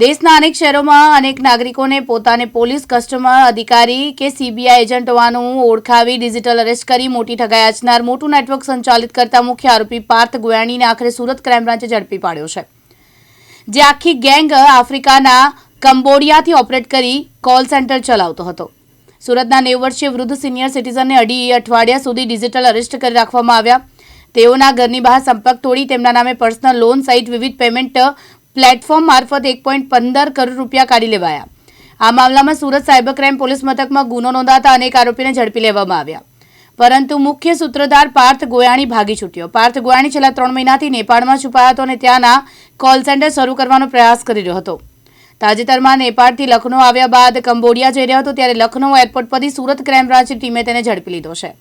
દેશના અનેક શહેરોમાં અનેક નાગરિકોને પોતાને પોલીસ, કસ્ટમર અધિકારી કે સીબીઆઈ એજન્ટ હોવાનું ઓળખાવી ડિજિટલ અરેસ્ટ કરી મોટી ઠગાઈ આચનાર મોટું નેટવર્ક સંચાલિત કરતા મુખ્ય આરોપી પાર્થ ગોયાણીને આખરે સુરત ક્રાઇમ બ્રાન્ચે ઝડપી પાડ્યો છે. જે આખી ગેંગ આફ્રિકાના કંબોડિયાથી ઓપરેટ કરી કોલ સેન્ટર ચલાવતો હતો. સુરતના નેવ વર્ષીય વૃદ્ધ સિનિયર સિટીઝનને અઢી અઠવાડિયા સુધી ડિજિટલ અરેસ્ટ કરી રાખવામાં આવ્યા. તેઓના ઘરની બહાર સંપર્ક તોડી તેમના નામે પર્સનલ લોન સહિત વિવિધ પેમેન્ટ પ્લેટફોર્મ મારફત એક પોઈન્ટ પંદર કરોડ રૂપિયા કાઢી લેવાયા. આ મામલામાં સુરત સાયબર ક્રાઇમ પોલીસ મથકમાં ગુનો નોંધાતા અનેક આરોપીને ઝડપી લેવામાં આવ્યા. પરંતુ મુખ્ય સૂત્રધાર પાર્થ ગોયાણી ભાગી છૂટ્યો. પાર્થ ગોયાણી છેલ્લા ત્રણ મહિનાથી નેપાળમાં છુપાયો હતો અને ત્યાંના કોલ સેન્ટર શરૂ કરવાનો પ્રયાસ કરી રહ્યો હતો. તાજેતરમાં નેપાળથી લખનૌ આવ્યા બાદ કંબોડિયા જઈ રહ્યો હતો, ત્યારે લખનૌ એરપોર્ટ પરથી સુરત ક્રાઇમ બ્રાન્ચની ટીમે તેને ઝડપી લીધો છે.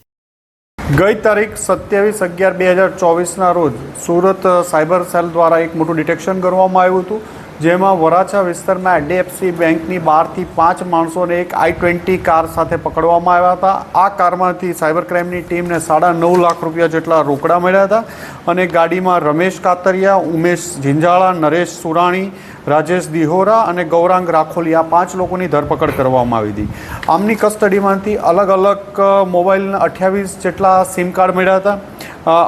ગઈ તારીખ સત્યાવીસ અગિયાર બે હજાર ચોવીસના રોજ સુરત સાયબર સેલ દ્વારા એક મોટું ડિટેક્શન કરવામાં આવ્યું હતું. જેમાં વરાછા વિસ્તારમાં એચડીએફસી બેંકની બહારથી પાંચ માણસોને એક આઈ ટ્વેન્ટી કાર સાથે પકડવામાં આવ્યા હતા. આ કારમાંથી સાયબર ક્રાઇમની ટીમને સાડા નવ લાખ રૂપિયા જેટલા રોકડા મળ્યા હતા અને ગાડીમાં રમેશ કાતરિયા, ઉમેશ ઝીંઝાળા, નરેશ સુરાણી, રાજેશ દિહોરા અને ગૌરાંગ રાખોલી આ પાંચ લોકોની ધરપકડ કરવામાં આવી હતી. આમની કસ્ટડીમાંથી અલગ અલગ મોબાઈલના અઠ્યાવીસ જેટલા સિમ કાર્ડ મળ્યા હતા.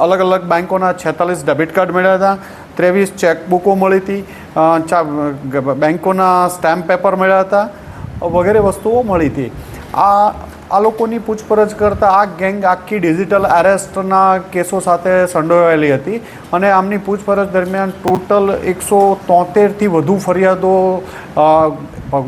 અલગ અલગ બેંકોના છેતાલીસ ડેબિટ કાર્ડ મળ્યા હતા. ત્રેવીસ ચેકબુકો મળી હતી. ચા બેંકોના સ્ટેમ્પ પેપર મળ્યા હતા, વગેરે વસ્તુઓ મળી હતી. આ આ લોકોની પૂછપરછ કરતાં આ ગેંગ આખી ડિજિટલ એરેસ્ટના કેસો સાથે સંડોવાયેલી હતી અને આમની પૂછપરછ દરમિયાન ટોટલ એકસો તોતેરથી વધુ ફરિયાદો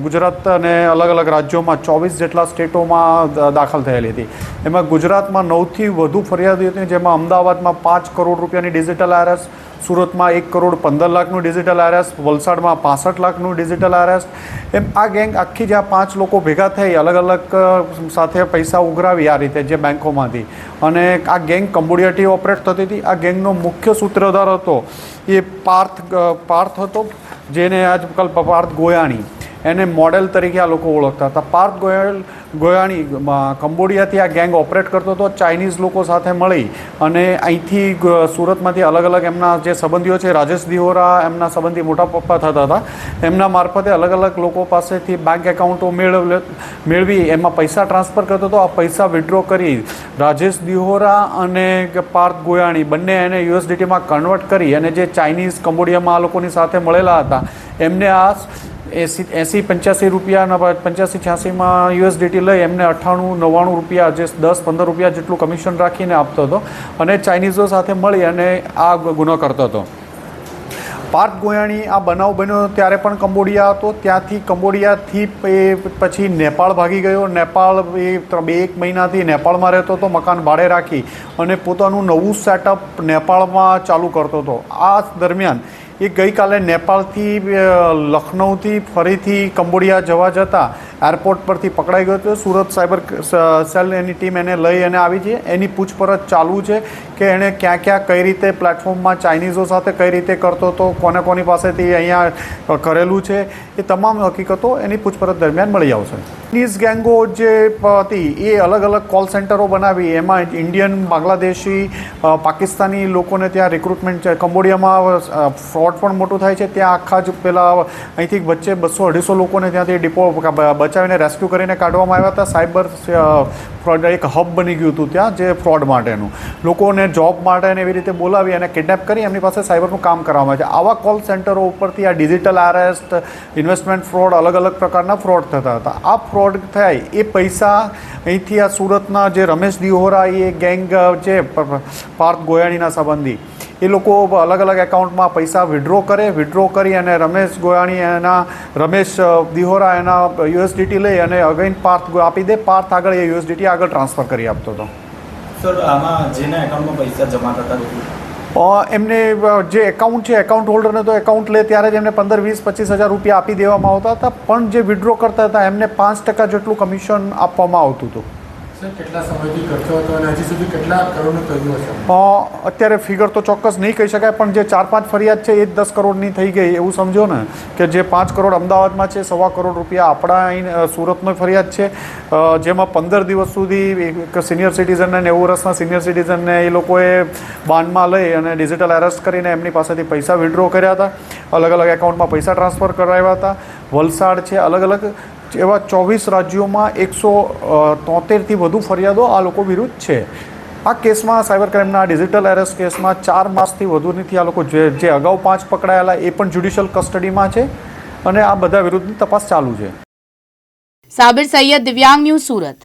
ગુજરાત અને અલગ અલગ રાજ્યોમાં ચોવીસ જેટલા સ્ટેટોમાં દાખલ થયેલી હતી. એમાં ગુજરાતમાં નવથી વધુ ફરિયાદો હતી, જેમાં અમદાવાદમાં પાંચ કરોડ રૂપિયાની ડિજિટલ એરેસ્ટ સુરતમાં એક કરોડ પંદર લાખનું ડિજિટલ એરેસ્ટ વલસાડમાં પાસઠ લાખનું ડિજિટલ એરેસ્ટ એમ આ ગેંગ આખી જ્યાં પાંચ લોકો ભેગા થઈ, અલગ અલગ સાથે પૈસા ઉઘરાવી આ રીતે જે બેંકોમાંથી. અને આ ગેંગ કંબોડિયાથી ઓપરેટ થતી હતી. આ ગેંગનો મુખ્ય સૂત્રધાર હતો એ પાર્થ પાર્થ હતો, જેને આજકાલ પાર્થ ગોયાણી. એને મોડેલ તરીકે આ લોકો ઓળખતા હતા. પાર્થ ગોયલ, ગોયાણી કંબોડિયાથી આ ગેંગ ઓપરેટ કરતો હતો, ચાઇનીઝ લોકો સાથે મળી અને અહીંથી સુરતમાંથી અલગ અલગ એમના જે સંબંધીઓ છે, રાજેશ દિહોરા, એમના સંબંધી મોટા પપ્પા થતા હતા, એમના મારફતે અલગ અલગ લોકો પાસેથી બેંક એકાઉન્ટો મેળવ, મેળવી, એમાં પૈસા ટ્રાન્સફર કરતો હતો, આ પૈસા વિડ્રો કરી રાજેશ દિહોરા અને પાર્થ ગોયાણી બંને એને યુએસડીટીમાં કન્વર્ટ કરી અને જે ચાઇનીઝ, કંબોડિયામાં આ લોકોની સાથે મળેલા હતા, એમને આ એસી, એંસી પંચ્યાસી રૂપિયાના પંચ્યાસી છ્યાસીમાં યુએસડીટી લઈ એમને અઠ્ઠાણું, નવ્વાણું રૂપિયા જે દસ, પંદર રૂપિયા જેટલું કમિશન રાખીને આપતો હતો અને ચાઇનીઝો સાથે મળી અને આ ગુનો કરતો હતો. પાર્થ ગોયાણી આ બનાવ બન્યો ત્યારે પણ કંબોડિયા હતો. ત્યાંથી કંબોડિયાથી એ પછી નેપાળ ભાગી ગયો. નેપાળ એ બે, એક મહિનાથી નેપાળમાં રહેતો હતો, મકાન ભાડે રાખી અને પોતાનું નવું સેટઅપ નેપાળમાં ચાલુ કરતો હતો. આ દરમિયાન એ ગઈકાલે નેપાળથી લખનૌથી ફરીથી કંબોડિયા જવા જતાં એરપોર્ટ પરથી પકડાઈ ગયો હતો. સુરત સાયબર સેલ એની ટીમ એને લઈ અને આવી છે. એની પૂછપરછ ચાલુ છે કે એણે ક્યાં ક્યાં, કઈ રીતે પ્લેટફોર્મમાં ચાઇનીઝો સાથે કઈ રીતે કરતો હતો, કોને કોની પાસેથી અહીંયા કરેલું છે, એ તમામ હકીકતો એની પૂછપરછ દરમિયાન મળી આવશે. ચાઇનીઝ ગેંગો જે હતી, એ અલગ અલગ કોલ સેન્ટરો બનાવી. એમાં ઇન્ડિયન, બાંગ્લાદેશી પાકિસ્તાની લોકોને ત્યાં રિક્રુટમેન્ટ છે. કંબોડિયામાં ફ્રોડ પણ મોટું થાય છે. ત્યાં આખા જ પેલા, અહીંથી વચ્ચે બસો અઢીસો લોકોને ત્યાંથી ડિપો બચાવીને રેસ્ક્યુ કરીને કાઢવામાં આવ્યા હતા. સાયબર ફ્રોડ એક હબ બની ગયું હતું ત્યાં, જે ફ્રોડ માટેનું. લોકોને જોબ માટે અને એવી રીતે બોલાવી અને કિડનેપ કરી એમની પાસે સાયબરનું કામ કરવામાં આવે છે આવા કોલ સેન્ટરો ઉપરથી આ ડિજિટલ આરેસ્ટ ઇન્વેસ્ટમેન્ટ ફ્રોડ અલગ અલગ પ્રકારના ફ્રોડ થતા હતા. આ ફ્રોડ થાય એ પૈસા અહીંથી આ સુરતના જે રમેશ દિહોરા એ ગેંગ છે પાર્થ ગોયાણીના સંબંધી એ લોકો અલગ અલગ એકાઉન્ટમાં પૈસા વિડ્રો કરે વિડ્રો કરી અને રમેશ ગોયાણી એના રમેશ દિહોરા એના યુએસડીટી લઈ અને અગેન પાર્થ આપી દે. પાર્થ આગળ એ યુએસડીટી આગળ ટ્રાન્સફર કરી આપતો હતો. સર આમાં જેના એકાઉન્ટમાં પૈસા જમા થતા એમને જે એકાઉન્ટ છે એકાઉન્ટ હોલ્ડરને તો એકાઉન્ટ લે ત્યારે જ એમને પંદર વીસ પચીસ હજાર રૂપિયા આપી દેવામાં આવતા હતા. પણ જે વિડ્રો કરતા હતા એમને પાંચ ટકા જેટલું કમિશન આપવામાં આવતું હતું. અત્યારે ફિગર તો ચોક્કસ નહીં કહી શકાય, પણ જે ચાર પાંચ ફરિયાદ છે એ જ દસ કરોડની થઈ ગઈ. એવું સમજો ને કે જે પાંચ કરોડ અમદાવાદમાં છે, સવા કરોડ રૂપિયા આપણા અહીં સુરતનો ફરિયાદ છે. જેમાં પંદર દિવસ સુધી એક સિનિયર સિટીઝનને નેવું વર્ષના સિનિયર સિટીઝનને એ લોકોએ બાનમાં લઈ અને ડિજિટલ એરેસ્ટ કરીને એમની પાસેથી પૈસા વિડ્રો કર્યા હતા. અલગ અલગ એકાઉન્ટમાં પૈસા ટ્રાન્સફર કરાવ્યા હતા. વલસાડ છે અલગ અલગ એવા ચોવીસ રાજ્યોમાં એકસો તોતેરથી વધુ ફરિયાદો આ લોકો વિરુદ્ધ છે. આ કેસમાં સાયબર ક્રાઇમના ડિજિટલ એરેસ્ટ કેસમાં ચાર માસથી વધુથી આ લોકો જે જે અગાઉ પાંચ પકડાયેલા એ પણ જ્યુડિશિયલ કસ્ટડીમાં છે અને આ બધા વિરુદ્ધની તપાસ ચાલુ છે. સાબિર સૈયદ, દિવ્યાંગ ન્યૂઝ સુરત.